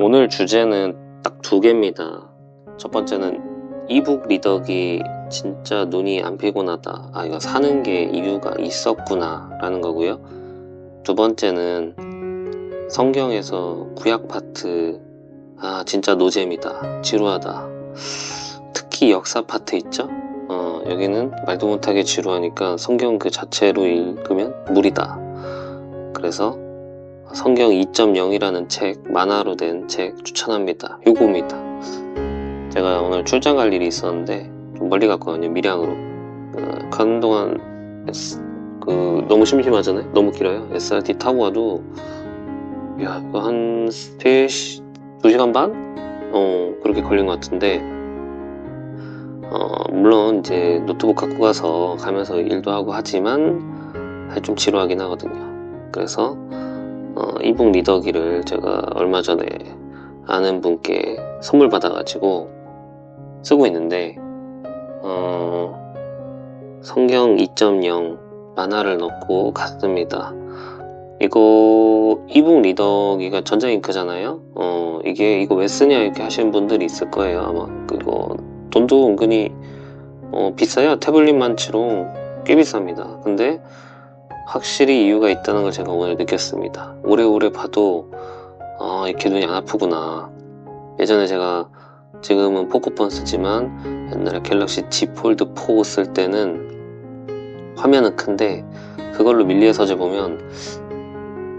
오늘 주제는 딱 두 개입니다. 첫 번째는 이북 리더기 진짜 눈이 안 피곤하다. 아, 이거 사는 게 이유가 있었구나. 라는 거고요. 두 번째는 성경에서 구약 파트, 아, 진짜 노잼이다. 지루하다. 특히 역사 파트 있죠? 어, 여기는 말도 못하게 지루하니까 성경 그 자체로 읽으면 무리다. 그래서 성경 2.0이라는 책, 만화로 된 책 추천합니다. 요겁니다. 제가 오늘 출장 갈 일이 있었는데 좀 멀리 갔거든요. 밀양으로. 어, 가는 동안 S- 그 너무 심심하잖아요. 너무 길어요. SRT 타고 가도 야 한 3시, 2시간 반? 어 그렇게 걸린 것 같은데 어 물론 이제 노트북 갖고 가서 가면서 일도 하고 하지만 좀 지루하긴 하거든요. 그래서 어, 이북 리더기를 제가 얼마 전에 아는 분께 선물 받아가지고 쓰고 있는데 어, 성경 2.0 만화를 넣고 갔습니다. 이거 이북 리더기가 전자잉크잖아요. 어 이게 이거 왜 쓰냐 이렇게 하시는 분들이 있을 거예요. 아마 그거 돈도 은근히 어, 비싸요. 태블릿 만치로 꽤 비쌉니다. 근데 확실히 이유가 있다는 걸 제가 오늘 느꼈습니다. 오래오래 봐도 아 이렇게 눈이 안 아프구나. 예전에 제가 지금은 포코폰 쓰지만 옛날에 갤럭시 Z 폴드 4 쓸 때는 화면은 큰데 그걸로 밀리의 서재 보면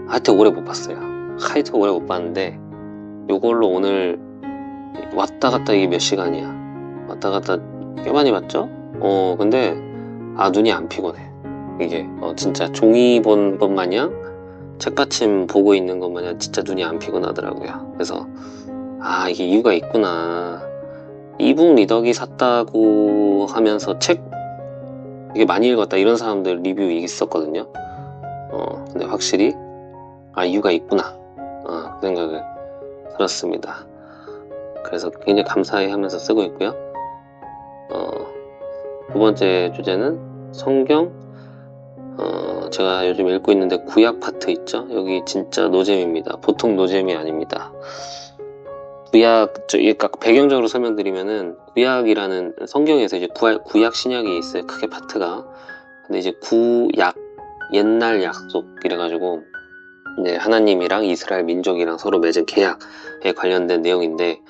하여튼 오래 못 봤어요. 하여튼 오래 못 봤는데 요걸로 오늘 왔다 갔다 이게 몇 시간이야. 왔다 갔다 꽤 많이 봤죠? 어 근데 아 눈이 안 피곤해. 이게 어, 진짜 종이 본 것 마냥 책받침 보고 있는 것 마냥 진짜 눈이 안 피곤하더라고요. 그래서 아 이게 이유가 있구나. 이북 리더기 샀다고 하면서 책 이게 많이 읽었다 이런 사람들 리뷰 있었거든요. 어 근데 확실히 아 이유가 있구나. 어, 그 생각을 들었습니다. 그래서 굉장히 감사해 하면서 쓰고 있고요. 어, 두 번째 주제는 성경 어, 제가 요즘 읽고 있는데 구약 파트 있죠? 여기 진짜 노잼입니다. 보통 노잼이 아닙니다. 구약, 저, 각 배경적으로 설명드리면은 구약이라는 성경에서 이제 구약, 구약 신약이 있어요. 크게 파트가. 근데 이제 구약, 옛날 약속 이래가지고 이제 하나님이랑 이스라엘 민족이랑 서로 맺은 계약에 관련된 내용인데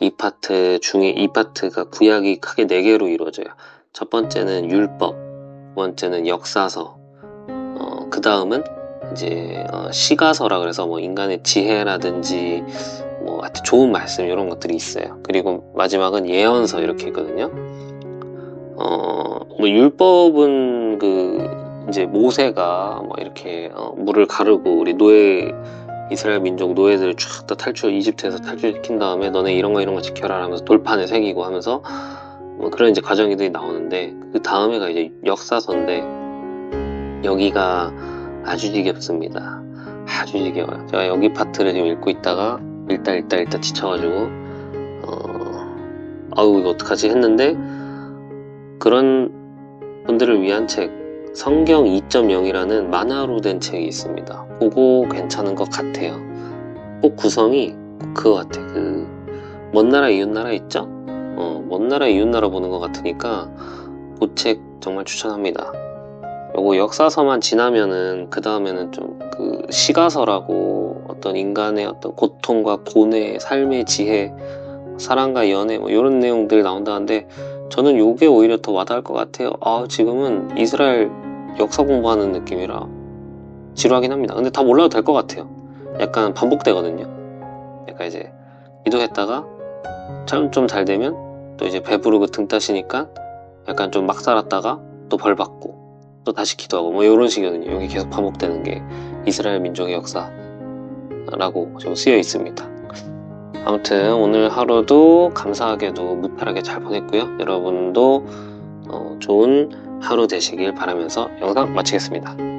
이 파트 중에 이 파트가 구약이 크게 네 개로 이루어져요. 첫 번째는 율법, 두 번째는 역사서, 어, 그 다음은 이제 어, 시가서라 그래서 뭐 인간의 지혜라든지 뭐 하여튼 좋은 말씀 이런 것들이 있어요. 그리고 마지막은 예언서 이렇게 있거든요. 어, 뭐 율법은 그 이제 모세가 뭐 이렇게 어, 물을 가르고 우리 노예 이스라엘 민족 노예들을 쫙 다 탈출 이집트에서 탈출시킨 다음에 너네 이런 거 이런 거 지켜라 하면서 돌판을 새기고 하면서 뭐 그런 이제 과정들이 나오는데 그 다음에가 이제 역사서인데 여기가 아주 지겹습니다. 아주 지겨워요. 제가 여기 파트를 지금 읽고 있다가 읽다 읽다 읽다 지쳐가지고 어 아우 이거 어떡하지 했는데 그런 분들을 위한 책 성경 2.0이라는 만화로 된 책이 있습니다. 그거 괜찮은 것 같아요. 꼭 구성이 그거 같아. 그, 먼 나라 이웃 나라 있죠? 어, 먼 나라 이웃 나라 보는 것 같으니까 그 책 정말 추천합니다. 요거 역사서만 지나면은 그 다음에는 좀 그 시가서라고 어떤 인간의 어떤 고통과 고뇌, 삶의 지혜, 사랑과 연애 뭐 이런 내용들 나온다는데 저는 요게 오히려 더 와닿을 것 같아요. 아 지금은 이스라엘 역사 공부하는 느낌이라 지루하긴 합니다. 근데 다 몰라도 될 것 같아요. 약간 반복되거든요. 약간 이제 기도했다가 참 좀 잘 되면 또 이제 배부르고 등 따시니까 약간 좀 막 살았다가 또 벌 받고 또 다시 기도하고 뭐 이런 식이거든요. 여기 계속 반복되는 게 이스라엘 민족의 역사라고 좀 쓰여 있습니다. 아무튼 오늘 하루도 감사하게도 무탈하게 잘 보냈고요. 여러분도 어, 좋은 하루 되시길 바라면서 영상 마치겠습니다.